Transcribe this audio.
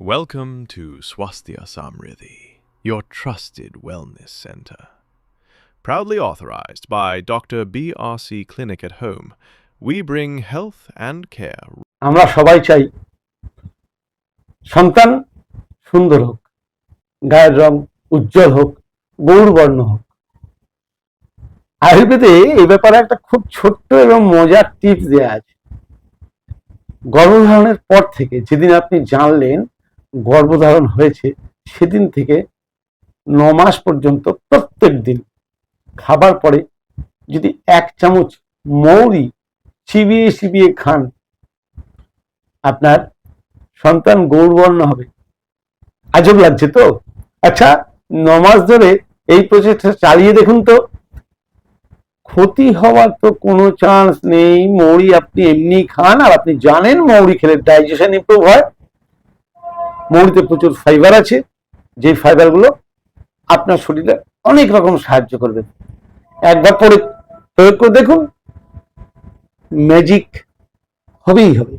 Welcome to Swasthya Samriddhi, your trusted wellness center. Proudly authorized by Dr. BRC Clinic at Home, we bring health and care আমরা সবাই চাই সন্তান সুন্দর হোক গায়ের রং উজ্জ্বল হোক গৌরবর্ণ হোক আয়ুর্বেদে এই ব্যাপারে একটা খুব ছোট্ট এবং মজার টিপস দেওয়া আছে গর্ভধারণের পর থেকে যেদিন আপনি জানলেন গর্ভধারণ হয়েছে, সেদিন থেকে ন মাস পর্যন্ত প্রত্যেক দিন খাবার পরে যদি এক চামচ মৌরি চিবিয়ে চিবিয়ে খান, আপনার সন্তান গৌরবর্ণ হবে। আজব লাগছে তো? আচ্ছা ন মাস ধরে এই প্রচেষ্টা চালিয়ে দেখুন তো। ক্ষতি হওয়ার তো কোনো চান্স নেই। মৌরি আপনি এমনি খান আর আপনি জানেন মৌরি খেলে ডাইজেশন ইম্প্রুভ হয়। মৌরিতে প্রচুর ফাইবার আছে। যে ফাইবারগুলো আপনার শরীরে অনেক রকম সাহায্য করবে। একবার পরে প্রয়োগ করে দেখুন। ম্যাজিক হবেই হবে।